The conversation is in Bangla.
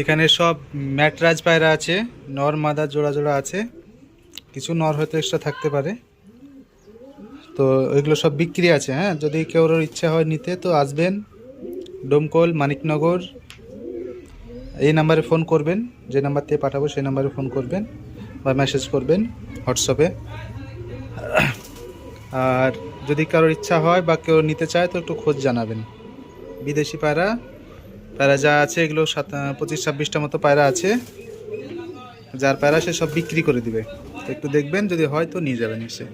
এখানে সব ম্যাটরাজ পায়রা আছে, নর, মাদার, জোড়া জোড়া আছে। কিছু নর হয়তো এক্সট্রা থাকতে পারে। তো এগুলো সব বিক্রি আছে হ্যাঁ? যদি কেউ ইচ্ছা হয় নিতে, তো আসবেন। ডোমকল, মানিকনগর, এই নাম্বারে ফোন করবেন। যে নাম্বার থেকে পাঠাবো, সেই নাম্বারে ফোন করবেন বা মেসেজ করবেন হোয়াটসঅ্যাপে আর যদি কারোর ইচ্ছা হয় বা কেউ নিতে চায়, তো একটু খোঁজ জানাবেন। বিদেশি পায়রা পায়রা যা আছে, এগুলো সাত পঁচিশ ছাব্বিশটা মতো পায়রা আছে। যার পায়রা সে সব বিক্রি করে দিবে। একটু দেখবেন, যদি হয় তো নিয়ে যাবেন এসে।